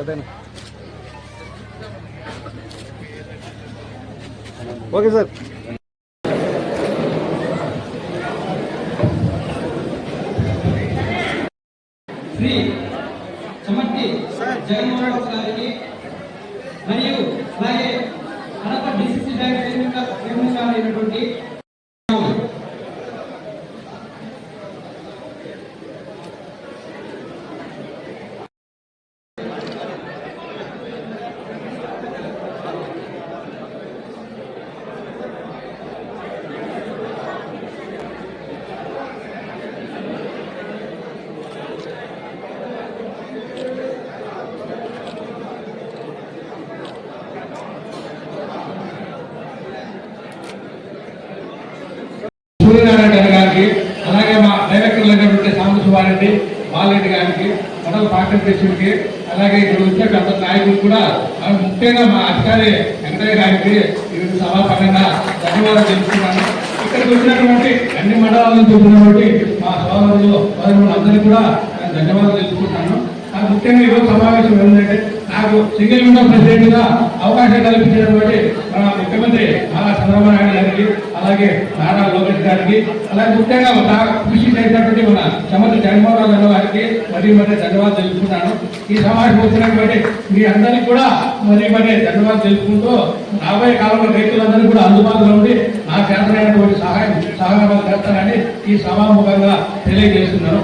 ఉండు చెప్పదేనా okay sir Shri Chamatti Jaganmohan Reddy గారికి మరియు అలాగే కడప డిసిసి బ్యాంక్ చైర్మన్ గా- చైర్మన్ గారు అయినటువంటి డైరెక్టర్లు అయినటువంటి సాంబ బాలరెడ్డి గారికి మండల పార్టీ ప్రెసిడెంట్కి అలాగే ఇక్కడ వచ్చే పెద్ద నాయకులు కూడా ముఖ్యంగా మా అధికారి వెంకటయ్య గారికి ఈరోజు సభాపరంగా ధన్యవాదాలు తెలుపుతున్నాను. ఇక్కడికి వచ్చినటువంటి అన్ని మండలాల నుంచి వచ్చినటువంటి మా సోదరులు అందరికీ కూడా నేను ధన్యవాదాలు తెలుపుకుంటాను నాకు ముఖ్యంగా ఈరోజు సమావేశం ఏంటంటే నాకు సింగిల్ విండో ప్రెసిడెంట్గా అవకాశం కల్పించినటువంటి మన ముఖ్యమంత్రి నారా చంద్రబాబు నాయుడు గారికి అలాగే నారా లోకేష్ గారికి అలాగే ముఖ్యంగా కృషి చేసినటువంటి మన చమత్రి జగన్మోహన్ రావు గారికి మరి మరి ధన్యవాదాలు తెలుపుకుంటాను. ఈ సమావేశం వచ్చినటువంటి మీ అందరికీ కూడా మరి మరి ధన్యవాదాలు తెలుపుకుంటూ రాబోయే కాలంలో రైతులందరూ కూడా అందుబాటులో ఉండి నా చేతనైనటువంటి సహాయం సహకారాలు చేస్తానని ఈ సభాముఖంగా తెలియజేస్తున్నాను.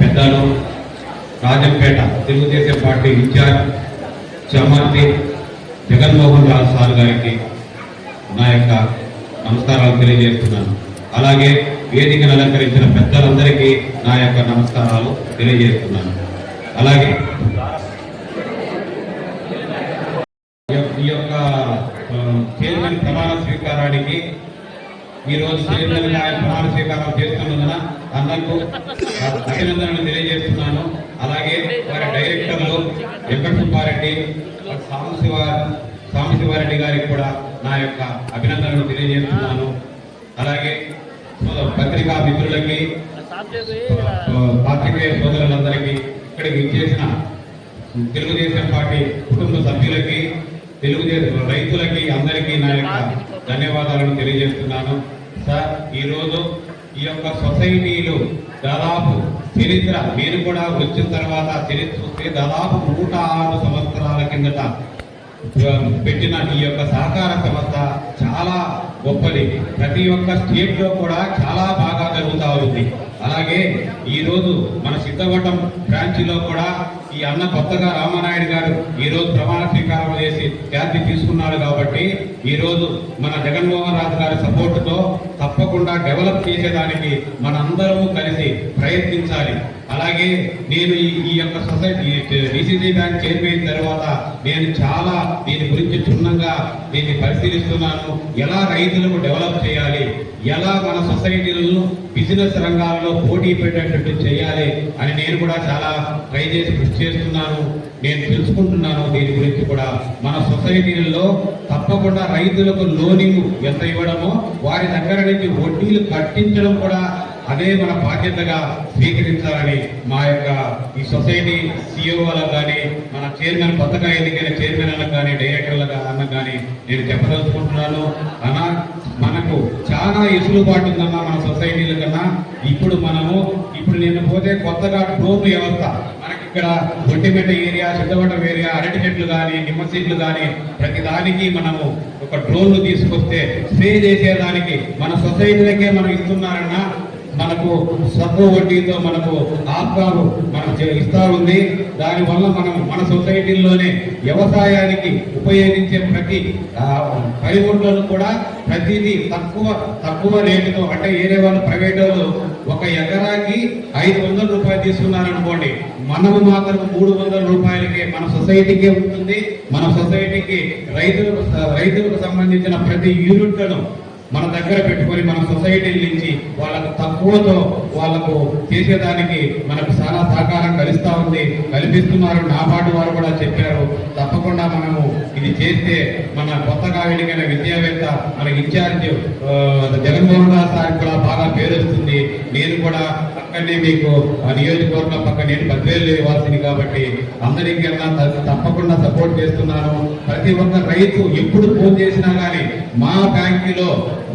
పెద్దలు Rajampet Telugu Desam party incharge Chamarthi Jaganmohan Rao sir గారికి నా యొక్క నమస్కారాలు తెలియజేస్తున్నాను. అలాగే వేదికను అలంకరించిన పెద్దలందరికీ నా యొక్క నమస్కారాలు తెలియజేస్తున్నాను. అలాగే ఈ యొక్క చైర్మన్ ప్రమాణ స్వీకారానికి ఈరోజు రోజు చైర్మన్ ఆయన ప్రమాణ స్వీకారం చేస్తున్నందున అందరికీ అభినందనలు తెలియజేస్తున్నాను. అలాగే వారి డైరెక్టర్లు వెంకట సుబ్బారెడ్డి సాంబశివ సాంబశివారెడ్డి గారికి కూడా నా యొక్క అభినందనలు తెలియజేస్తున్నాను. అలాగే పత్రికా మిత్రులకి పాత్రికేయ సోదరులందరికీ ఇక్కడికి ఇచ్చేసిన తెలుగుదేశం పార్టీ కుటుంబ సభ్యులకి తెలుగుదేశం రైతులకి అందరికీ నా యొక్క ధన్యవాదాలను తెలియజేస్తున్నాను. సార్ ఈరోజు ఈ యొక్క సొసైటీలు దాదాపు చరిత్ర. మీరు కూడా వచ్చిన తర్వాత చరిత్ర చూస్తే దాదాపు నూట ఆరు సంవత్సరాల కిందట పెట్టిన ఈ యొక్క సహకార సంస్థ చాలా గొప్పది. ప్రతి ఒక్క స్టేట్లో కూడా చాలా బాగా జరుగుతూ ఉంది. అలాగే ఈరోజు మన సిద్ధవటం బ్రాంచ్లో కూడా ఈ అన్న కొత్తగా రామానాయుడు గారు ఈ రోజు ప్రమాణ స్వీకారం చేసి ఖ్యాతి తీసుకున్నారు కాబట్టి ఈ రోజు మన జగన్మోహన్ రాజు గారి సపోర్టుతో తప్పకుండా డెవలప్ చేసేదానికి మనందరము కలిసి ప్రయత్నించాలి. అలాగే నేను ఈ యొక్క సొసైటీ డిసిసి బ్యాంక్ చైర్మన్ తర్వాత నేను చాలా దీని గురించి క్షుణ్ణంగా దీన్ని పరిశీలిస్తున్నాను. ఎలా రైతులకు డెవలప్ చేయాలి? ఎలా మన సొసైటీలను బిజినెస్ రంగాల్లో పోటీ పెట్టేటట్టు చేయాలి అని నేను కూడా చాలా ట్రై చేసి కృషి చేస్తున్నాను. నేను తెలుసుకుంటున్నాను దీని గురించి కూడా. మన సొసైటీలలో తప్పకుండా రైతులకు లోనింగ్ ఎంత ఇవ్వడమో వారి దగ్గర నుంచి వడ్డీలు కట్టించడం కూడా అదే మన బాధ్యతగా స్వీకరించాలని మా యొక్క ఈ సొసైటీ సిఇఓలకు కానీ మన చైర్మన్ కొత్తగా ఎన్నికైన చైర్మన్లకు కానీ డైరెక్టర్లకు అన్న కానీ నేను చెప్పదలుచుకుంటున్నాను. అన్నా మనకు చాలా ఎసులుబాటు ఉందన్న మన సొసైటీల కన్నా. ఇప్పుడు మనము ఇప్పుడు నేను పోతే కొత్తగా డ్రోన్ వ్యవస్థ. మనకి ఇక్కడ ఒంటిమెట్ట ఏరియా సిద్ధవటం ఏరియా అరటి చెట్లు కానీ నిమ్మ చెట్లు కానీ ప్రతి దానికి మనము ఒక డ్రోన్ తీసుకొస్తే స్ప్రే చేసేదానికి మన సొసైటీలకే మనం ఇస్తున్నారన్నా మనకు తక్కువ వడ్డీతో మనకు ఆత్మాలు మనకు ఇస్తా ఉంది. దానివల్ల మనం మన సొసైటీల్లోనే వ్యవసాయానికి ఉపయోగించే ప్రతి ఆ, పనిముట్లను కూడా ప్రతిదీ తక్కువ తక్కువ రేటుతో అంటే ఏరే వాళ్ళు ప్రైవేట్ వాళ్ళు ఒక ఎకరాకి ఐదు వందల రూపాయలు తీసుకున్నారు అనుకోండి మనము మాత్రం మూడు వందల రూపాయలకి మన సొసైటీకే ఉంటుంది. మన సొసైటీకి రైతులకు రైతులకు సంబంధించిన ప్రతి యూనిట్లను మన దగ్గర పెట్టుకొని మన సొసైటీల నుంచి వాళ్ళకు తక్కువతో వాళ్ళకు చేసేదానికి మనకు చాలా సహకారం కలుస్తూ ఉంది. కల్పిస్తున్నారు. నాబార్డు వారు కూడా చెప్పారు. తప్పకుండా మనము ఇది చేస్తే మన కొత్తగా ఎన్నికైన విద్యావేత్త మన ఇన్ఛార్జ్ జగన్మోహన్ రావు సార్ కూడా బాగా పేరు వస్తుంది నేను కూడా పక్కనే మీకు ఆ నియోజకవర్గం పక్క నేను పదివేలు ఇవ్వాల్సింది కాబట్టి అందరికన్నా తప్పకుండా సపోర్ట్ చేస్తున్నాను. ప్రతి ఒక్క రైతు ఎప్పుడు ఫోన్ చేసినా కానీ మా బ్యాంకులో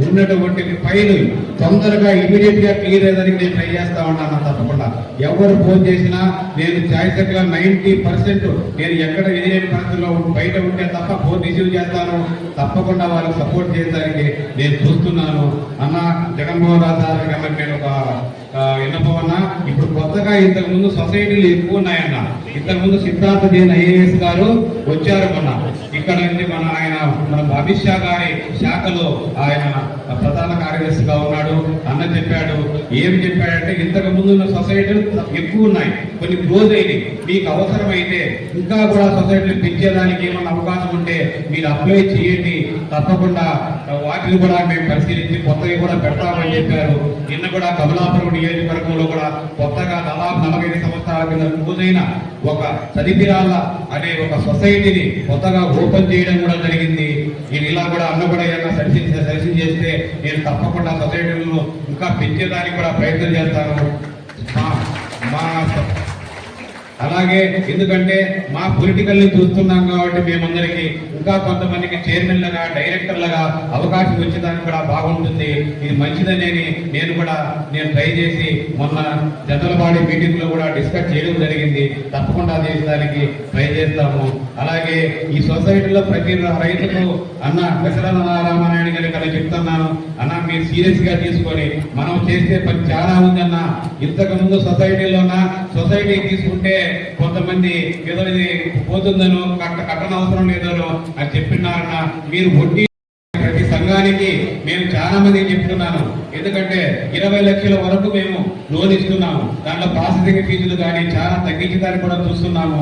ఉన్నటువంటి ఫైల్ తొందరగా ఇమీడియట్గా క్లియర్ అయ్యేదానికి నేను ట్రై చేస్తా ఉన్నాను తప్పకుండా. ఎవరు ఫోన్ చేసినా నేను చాయిసక్గా నైన్టీ పర్సెంట్ నేను ఎక్కడ విజయని పరిస్థితుల్లో బయట ఉంటే తప్ప ఫోన్ రిసీవ్ చేస్తాను. తప్పకుండా వాళ్ళకి సపోర్ట్ చేయడానికి నేను చూస్తున్నాను. అన్న జగన్మోహన్ రావు గారు నేను ఒక విన్నపం అన్న ఇప్పుడు కొత్తగా ఇంతకు ముందు సొసైటీలు ఎక్కువ ఉన్నాయన్న ఇంతకు ముందు సిద్ధార్థ జైన్ ఐఏఎస్ గారు వచ్చారు మొన్న ఇక్కడ నుండి మన ఆయన మన అమిత్ షా గారి శాఖలో ఆయన ప్రధాన కార్యదర్శిగా ఉన్నాడు. అన్న చెప్పాడు ఏమి చెప్పాడంటే ఇంతకు ముందున్న సొసైటీలు ఎక్కువ ఉన్నాయి కొన్ని క్లోజ్ అయినాయి. మీకు అవసరమైతే ఇంకా కూడా సొసైటీలు పెంచేదానికి ఏమైనా అవకాశం ఉంటే మీరు అప్లై చేయండి. తప్పకుండా వాటిని కూడా మేము పరిశీలించి కొత్తవి కూడా పెడతామని చెప్పారు. నిన్న కూడా కమలాపురం నియోజకవర్గంలో కూడా కొత్తగా దాదాపు నలభై సంవత్సరాల కింద అయిన ఒక చదివిరాల అనే ఒక సొసైటీని కొత్తగా ఓపెన్ చేయడం కూడా జరిగింది. నేను ఇలా కూడా అన్న కూడా ఏదైనా సజెషన్ సజెషన్ చేస్తే నేను తప్పకుండా సొసైటీలను ఇంకా పెంచేదానికి కూడా ప్రయత్నం చేస్తాను. మా అలాగే ఎందుకంటే మా పొలిటికల్ని చూస్తున్నాం కాబట్టి మేమందరికి ఇంకా కొంతమందికి చైర్మన్లుగా డైరెక్టర్లుగా అవకాశం వచ్చేదానికి కూడా బాగుంటుంది. ఇది మంచిదనేది నేను కూడా నేను ట్రై చేసి మొన్న జనరల్ మీటింగ్లో కూడా డిస్కస్ చేయడం జరిగింది. తప్పకుండా చేసేదానికి ట్రై చేస్తాము. అలాగే ఈ సొసైటీలో ప్రతి రైతుకు అన్న దశరథ గారి ఇక్కడ చెప్తున్నాను. అన్న మీరు సీరియస్గా తీసుకొని మనం చేసే పని చాలా ఉందన్న. ఇంతకు ముందు సొసైటీలోన సొసైటీ తీసుకుంటే కొంతమంది ఏదో ఇది పోతుందనో కట్ట కట్టనవసరం లేదనో అని చెప్పినారన్న. మీరు వడ్డీ ప్రతి సంఘానికి మేము చాలా మంది చెప్తున్నాను. ఎందుకంటే ఇరవై లక్షల వరకు మేము లోన్ ఇస్తున్నాము. దాంట్లో ప్రాసెసింగ్ ఫీజులు కానీ చాలా తగ్గించడానికి కూడా చూస్తున్నాము.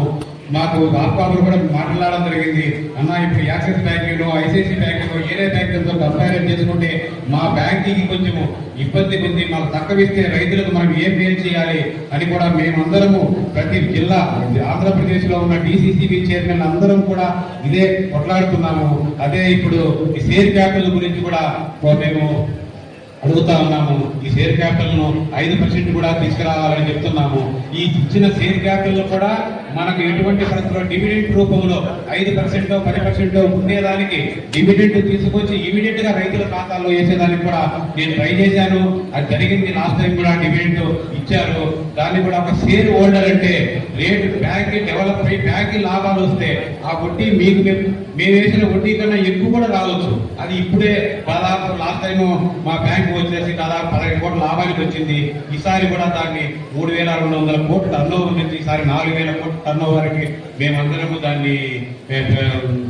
మాకు ఆత్మాకులు కూడా మాట్లాడడం జరిగింది. అన్న ఇప్పుడు యాక్సిస్ బ్యాంకులో ఐసిఐసి బ్యాంకులో ఏరే బ్యాంకులతో కంపేర్ చేసుకుంటే మా బ్యాంకింగ్ కొంచెము ఇబ్బంది ఉంది. మాకు తక్కువిస్తే రైతులకు మనం ఏం మేలు చేయాలి అని కూడా మేమందరము ప్రతి జిల్లా ఆంధ్రప్రదేశ్లో ఉన్న డిసిసిబి చైర్మన్ అందరం కూడా ఇదే కొట్లాడుతున్నాము. అదే ఇప్పుడు ఈ షేర్ క్యాపిటల్ గురించి కూడా మేము అడుగుతా ఉన్నాము. ఈ షేర్ క్యాపిటల్ను ఐదు పర్సెంట్ కూడా తీసుకురావాలని చెప్తున్నాము. ఈ ఇచ్చిన షేర్ క్యాపిటల్ కూడా మనకు ఎటువంటి పరిస్థితుల్లో డివిడెంట్ రూపంలో ఐదు పర్సెంట్ పది పర్సెంట్ ఉండేదానికి డివిడెంట్ తీసుకొచ్చి ఇమీడియట్గా రైతుల ఖాతాల్లో వేసేదానికి కూడా నేను ట్రై చేశాను. అది జరిగింది లాస్ట్ టైం కూడా డివిడెంట్ ఇచ్చారు. దాన్ని కూడా ఒక షేర్ హోల్డర్ అంటే రేటు బ్యాంక్ డెవలప్ అయ్యి బ్యాంక్ లాభాలు వస్తే ఆ వడ్డీ మీకు మేము వేసిన వడ్డీ కన్నా ఎక్కువ కూడా రావచ్చు. అది ఇప్పుడే దాదాపు లాస్ట్ టైం మా బ్యాంక్ వచ్చేసి దాదాపు పదహైదు కోట్ల లాభానికి వచ్చింది. ఈసారి కూడా దాన్ని మూడు వేల రెండు వందల కోట్లు టర్న్ ఓవర్ నుంచి ఈసారి నాలుగు వేల కోట్లు టర్న్ మేమందరము దాన్ని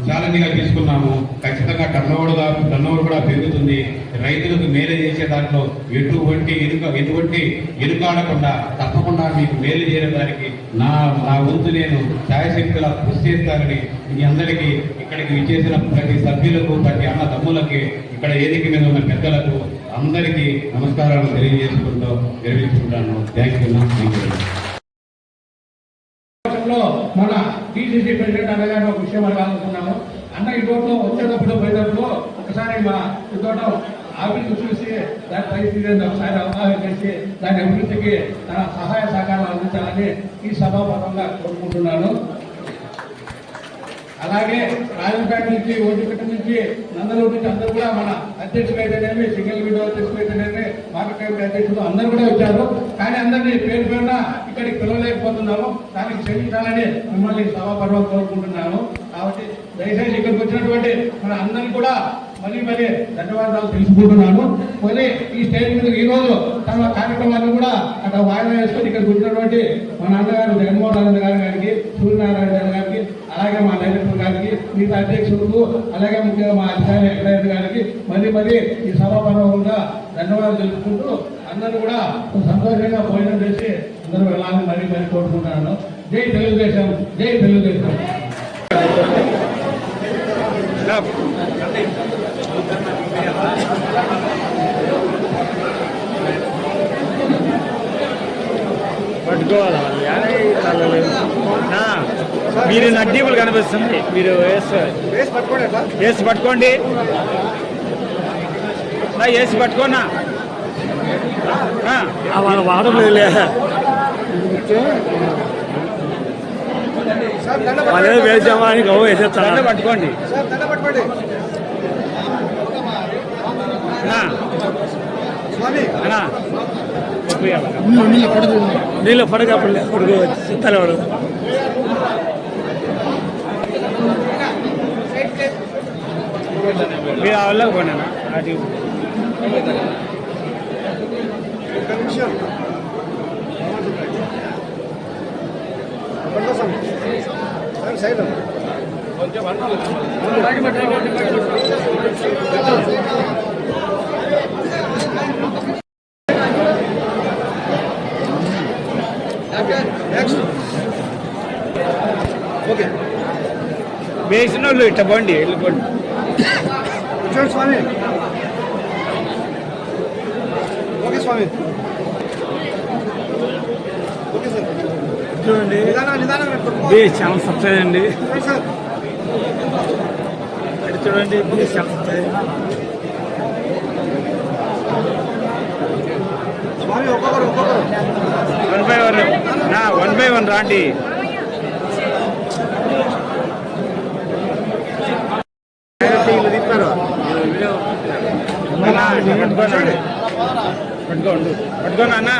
ఛాలెంజ్గా తీసుకున్నాము. ఖచ్చితంగా టర్నోవర్ టర్నోవర్ కూడా పెరుగుతుంది. రైతులకు మేలు చేసే దాంట్లో ఎటువంటి ఎనుక ఎటువంటి ఎనుకాడకుండా తప్పకుండా మీకు మేలు చేయడానికి నా నా వంతు నేను ఛాయశక్తుల కృషి చేస్తానని మీ అందరికీ ఇక్కడికి విచ్చేసిన ప్రతి సభ్యులకు ప్రతి అన్న తమ్ములకి ఇక్కడ ఏదికి మీద ఉన్న పెద్దలకు అందరికీ నమస్కారాలు తెలియజేసుకుంటూ విరమించుకుంటాను. థ్యాంక్ యూ థ్యాంక్ యూ లో మన టీసీసీ ప్రెసిడెంట్ అన్నగారు ఒక విషయం అడగాలనుకున్నాము అన్న ఈ వచ్చేటప్పుడు పోయేటప్పుడు ఒకసారి మా ఈ తోట ఆఫీస్ చూసి దాని పరిస్థితి ఒకసారి అవగాహన చేసి దాని అభివృద్ధికి తన సహాయ సహకారాలు అందించాలని ఈ సభాపరంగా కోరుకుంటున్నాను. అలాగే రాజంపేట నుంచి ఓటిపేట నుంచి నందలూరు నుంచి అందరూ కూడా మన అధ్యక్షులు అయితేనేమి సింగిల్ విండో అధ్యక్షులు అయితేనేమి మార్కెట్ కమిటీ అధ్యక్షులు అందరూ కూడా వచ్చారు. కానీ అందరినీ పేరు పేరున ఇక్కడికి పిలవలేకపోతున్నాము. దానికి క్షమించాలని మిమ్మల్ని సభాపర్వం కోరుకుంటున్నాను. కాబట్టి దయచేసి ఇక్కడికి వచ్చినటువంటి మన అందరినీ కూడా మళ్ళీ మళ్ళీ ధన్యవాదాలు తెలుసుకుంటున్నాను. మళ్ళీ ఈ స్టేజ్ మీద ఈ రోజు తమ కార్యక్రమాన్ని కూడా అక్కడ వాయిదా వేసుకొని ఇక్కడికి వచ్చినటువంటి మన అన్నగారు జగన్మోహన్ రెడ్డి గారి గారికి సూర్యనారాయణ గారు గారికి అలాగే మా డైరెక్టర్ గారికి మిగతా అధ్యక్షులకు అలాగే ముఖ్యంగా మా అధికారి వెంకటరెడ్డి గారికి మళ్ళీ మళ్ళీ ఈ సభాపర్వంగా ధన్యవాదాలు తెలుపుకుంటూ అందరూ కూడా సంతోషంగా భోజనం చేసి అందరూ వెళ్ళాలని మరీ మరీ కోరుకుంటున్నాను. జై తెలుగుదేశం జై తెలుగుదేశం. పట్టుకోవాలి. మీరు నడ్డీపులు కనిపిస్తుంది. మీరు వేసి పట్టుకోండి. నా వేసి పట్టుకోనా? వాడలేదు వాళ్ళ వాడలేదులే వాళ్ళే వేసామా అని గవ్వ వేసేస్తాను పట్టుకోండి. నీళ్ళు పడుకో. చిత్తాలు పడు మీరు పోయినా అది వేసిన వాళ్ళు ఇట్ట పోండి వెళ్ళిపోండి స్వామి ఓకే స్వామి ఓకే సార్ చూడండి. బీచ్ చాలా సబ్సిడీ అండి అది చూడండి ఒక్కొక్కరు వన్ బై వన్. నా వన్ బై వన్ రాండి. పట్టుకోండి పట్టుకోండి అన్న.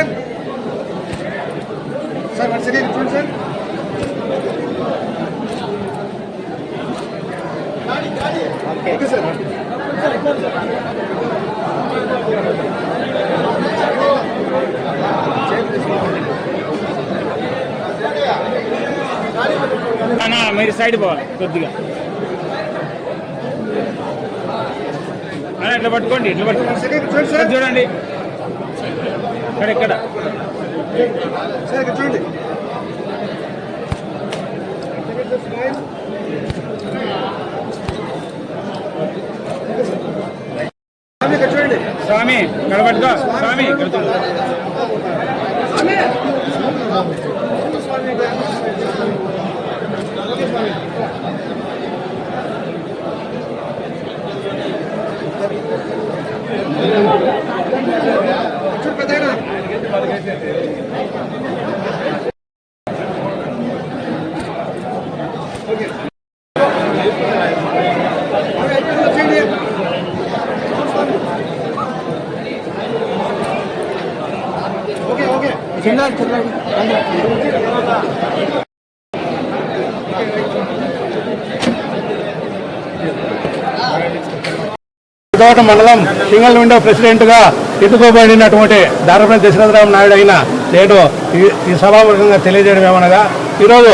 సార్. సార్ వన్ సెకండ్ చూడండి సార్. Okay sir. అన్న మీరు సైడ్ పోవాలి కొద్దిగా. ఇట్లా పట్టుకోండి ఇట్లా పట్టుకోండి. చూడండి. ఇక్కడ చూడండి. ఇక్కడ చూడండి. స్వామి చూడండి స్వామి పట్టుకో స్వామి ఇక్కడ చూడు. చూడు పెద్దయినా ఓకే చేయండి ఓకే ఓకే చిన్న కోట మండలం సింగల్ విండో ప్రెసిడెంట్గా ఎత్తుకోబడినటువంటి ఎన్నుకోబడినటువంటి దారపల్లి నాయుడు అయిన నేను ఈ- ఈ సభాముఖంగా తెలియజేయడం ఏమనగా ఈరోజు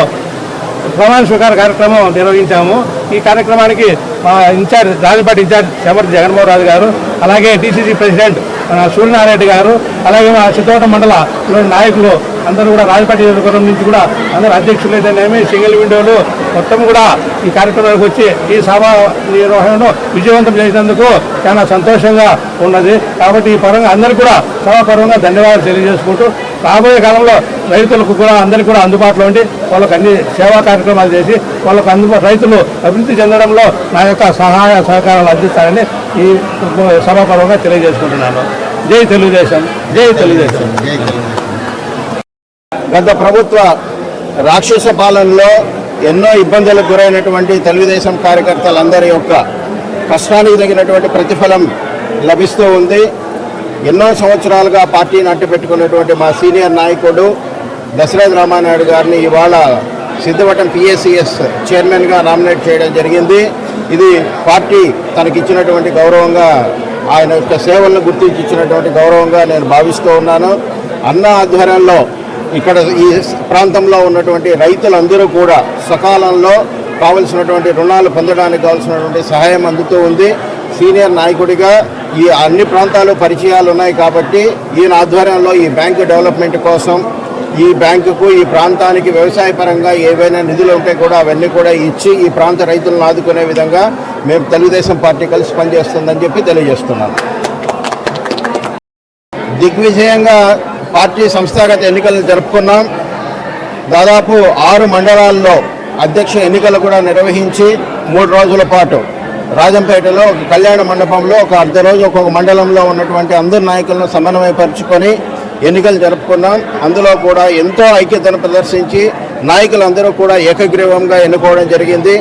ప్రమాణ స్వీకార కార్యక్రమం నిర్వహించాము. ఈ కార్యక్రమానికి మా ఇన్ఛార్జ్ రాజపాటి ఇన్ఛార్జ్ శబర్ జగన్మోహన్ రాజు గారు అలాగే టీసీసీ ప్రెసిడెంట్ సూర్యనారాయణ గారు అలాగే మా చిత్తోట మండల నాయకులు అందరూ కూడా రాజపాటి నియోజకవర్గం నుంచి కూడా అందరూ అధ్యక్షులు అయితేనేమి సింగిల్ విండోలు మొత్తం కూడా ఈ కార్యక్రమానికి వచ్చి ఈ సభ నిర్వహణను విజయవంతం చేసినందుకు చాలా సంతోషంగా ఉన్నది. కాబట్టి ఈ పరంగా అందరికీ కూడా సభాపరంగా ధన్యవాదాలు తెలియజేసుకుంటూ రాబోయే కాలంలో రైతులకు కూడా అందరికీ కూడా అందుబాటులో ఉండి వాళ్ళకు అన్ని సేవా కార్యక్రమాలు చేసి వాళ్ళకు అందుబాటు రైతులు అభివృద్ధి చెందడంలో నా యొక్క సహాయ సహకారాలు అందిస్తారని ఈ సభాపరంగా తెలియజేసుకుంటున్నాను. జై తెలుగుదేశం జై తెలుగుదేశం. గత ప్రభుత్వ రాక్షస పాలనలో ఎన్నో ఇబ్బందులకు గురైనటువంటి తెలుగుదేశం కార్యకర్తలందరి యొక్క కష్టానికి తగినటువంటి ప్రతిఫలం లభిస్తూ ఉంది. ఎన్నో సంవత్సరాలుగా పార్టీని అట్టుపెట్టుకున్నటువంటి మా సీనియర్ నాయకుడు దశరథ రామానాయుడు గారిని ఇవాళ సిద్ధవటం పిఎస్సిఎస్ చైర్మన్గా నామినేట్ చేయడం జరిగింది. ఇది పార్టీ తనకిచ్చినటువంటి గౌరవంగా ఆయన యొక్క సేవలను గుర్తించి ఇచ్చినటువంటి గౌరవంగా నేను భావిస్తూ ఉన్నాను. అన్న ఆధ్వర్యంలో ఇక్కడ ఈ ప్రాంతంలో ఉన్నటువంటి రైతులందరూ కూడా సకాలంలో కావలసినటువంటి రుణాలు పొందడానికి కావాల్సినటువంటి సహాయం అందుతూ ఉంది. సీనియర్ నాయకుడిగా ఈ అన్ని ప్రాంతాలు పరిచయాలు ఉన్నాయి కాబట్టి ఈయన ఆధ్వర్యంలో ఈ బ్యాంకు డెవలప్మెంట్ కోసం ఈ బ్యాంకుకు ఈ ప్రాంతానికి వ్యవసాయ పరంగా ఏవైనా నిధులు ఉంటే కూడా అవన్నీ కూడా ఇచ్చి ఈ ప్రాంత రైతులను ఆదుకునే విధంగా మేము తెలుగుదేశం పార్టీ కలిసి పనిచేస్తుందని చెప్పి తెలియజేస్తున్నాను. దిగ్విజయంగా పార్టీ సంస్థాగత ఎన్నికలను జరుపుకున్నాం. దాదాపు ఆరు మండలాల్లో అధ్యక్ష ఎన్నికలు కూడా నిర్వహించి మూడు రోజుల పాటు రాజంపేటలో ఒక కళ్యాణ మండపంలో ఒక అర్ధ రోజు ఒక్కొక్క మండలంలో ఉన్నటువంటి అందరు నాయకులను సమన్వయపరుచుకొని ఎన్నికలు జరుపుకున్నాం. అందులో కూడా ఎంతో ఐక్యతను ప్రదర్శించి నాయకులందరూ కూడా ఏకగ్రీవంగా ఎన్నుకోవడం జరిగింది.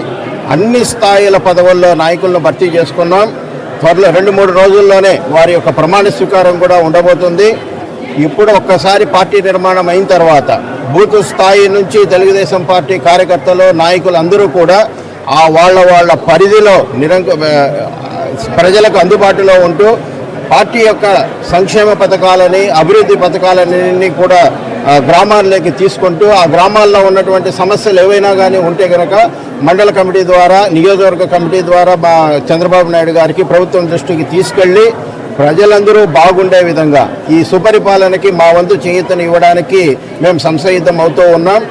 అన్ని స్థాయిల పదవుల్లో నాయకులను భర్తీ చేసుకున్నాం. త్వరలో రెండు మూడు రోజుల్లోనే వారి యొక్క ప్రమాణ స్వీకారం కూడా ఉండబోతుంది. ఇప్పుడు ఒక్కసారి పార్టీ నిర్మాణం అయిన తర్వాత బూత్ స్థాయి నుంచి తెలుగుదేశం పార్టీ కార్యకర్తలు నాయకులు అందరూ కూడా ఆ వాళ్ళ వాళ్ళ పరిధిలో నిరంక ప్రజలకు అందుబాటులో ఉంటూ పార్టీ యొక్క సంక్షేమ పథకాలని అభివృద్ధి పథకాలన్నీ కూడా గ్రామాల్లోకి తీసుకుంటూ ఆ గ్రామాల్లో ఉన్నటువంటి సమస్యలు ఏవైనా కానీ ఉంటే కనుక మండల కమిటీ ద్వారా నియోజకవర్గ కమిటీ ద్వారా మా చంద్రబాబు నాయుడు గారికి ప్రభుత్వం దృష్టికి తీసుకెళ్ళి ప్రజలందరూ బాగుండే విధంగా ఈ సుపరిపాలనకి మా వంతు చేయూతను ఇవ్వడానికి మేము సంసిద్ధం అవుతూ ఉన్నాం.